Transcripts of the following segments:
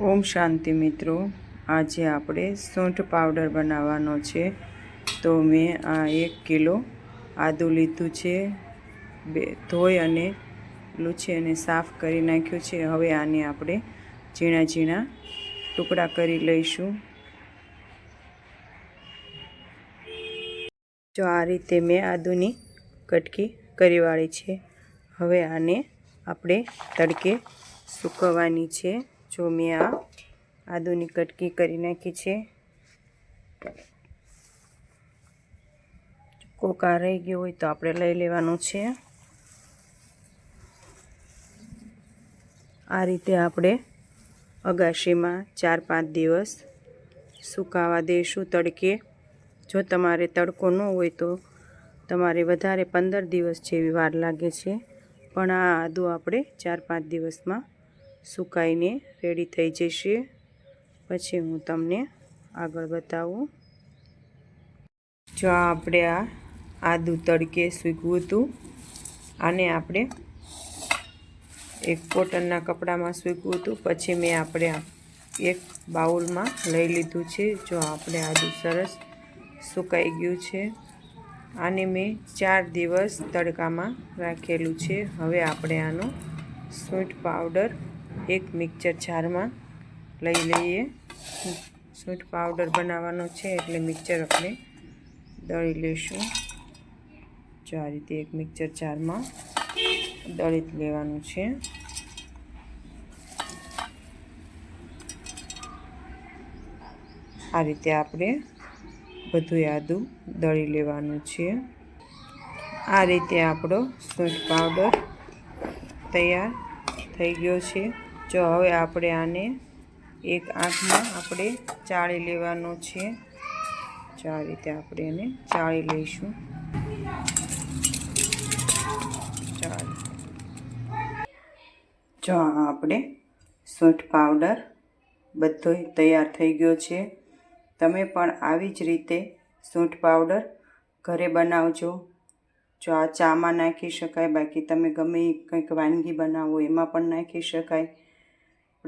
ઓમ શાંતિ મિત્રો. આજે આપણે સૂંઠ પાવડર બનાવવાનો છે. તો મેં આ એક કિલો આદું લીધું છે, બે ધોઈ અને લૂછી અને સાફ કરી નાખ્યું છે. હવે આને આપણે ઝીણા ઝીણા ટુકડા કરી લઈશું. જો આ રીતે મેં આદુની કટકી કરી વાળી છે. હવે આને આપણે તડકે સૂકવવાની છે. જો મેં આ આદુની કટકી કરી નાખી છે. કોકા રહી ગયો હોય તો આપણે લઈ લેવાનું છે. આ રીતે આપણે અગાશીમાં ચાર પાંચ દિવસ સુકાવા દઈશું તડકે. જો તમારે તડકો ન હોય તો તમારે વધારે પંદર દિવસ જેવી વાર લાગે છે. પણ આ આદુ આપણે ચાર પાંચ દિવસમાં સુકાઈને રેડી થઈ જશે. પછી હું તમને આગળ બતાવું. જો આપણે આ આદુ તડકે સૂકવું હતું, આને આપણે એક કોટનના કપડામાં સૂકવું હતું. પછી મેં આપણે એક બાઉલમાં લઈ લીધું છે. જો આપણે આદુ સરસ સુકાઈ ગયું છે. આને મેં ચાર દિવસ તડકામાં રાખેલું છે. હવે આપણે આનો સૂંઠ પાવડર એક મિક્સર જારમાં લઈ લઈએ. સૂંઠ પાવડર બનાવવાનો છે એટલે મિક્સર આપણે દળી લઈશું. જો આ રીતે એક મિક્સર જારમાં દળી લેવાનું છે. આ રીતે આપણે બધું આદું દળી લેવાનું છે. આ રીતે આપણો સૂંઠ પાવડર તૈયાર થઈ ગયો છે. જો હવે આપણે આને એક આંખમાં આપણે ચાળી લેવાનો છે. જો આ રીતે આપણે એને ચાળી લઈશું. ચાળી જો આપણે સૂંઠ પાવડર બધો તૈયાર થઈ ગયો છે. તમે પણ આવી જ રીતે સૂંઠ પાવડર ઘરે બનાવજો. જો આ ચામાં નાખી શકાય, બાકી તમે ગમે કંઈક વાનગી બનાવો, એમાં પણ નાખી શકાય.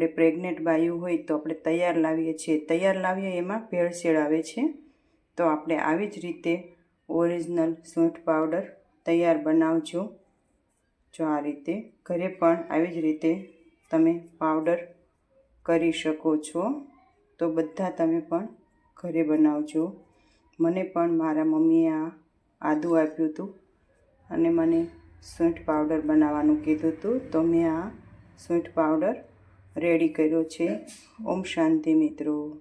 આપણે પ્રેગ્નેન્ટ બાયું હોય તો આપણે તૈયાર લાવીએ છીએ. તૈયાર લાવીએ એમાં ભેળસેળ આવે છે. તો આપણે આવી જ રીતે ઓરિજિનલ સૂંઠ પાવડર તૈયાર બનાવજો. જો આ રીતે ઘરે પણ આવી જ રીતે તમે પાવડર કરી શકો છો. તો બધા તમે પણ ઘરે બનાવજો. મને પણ મારા મમ્મીએ આ આદું આપ્યું હતું અને મને સૂંઠ પાવડર બનાવવાનું કીધું હતું. તો મેં આ સૂંઠ પાવડર રેડી કર્યો છે. ઓમ શાંતિ મિત્રો.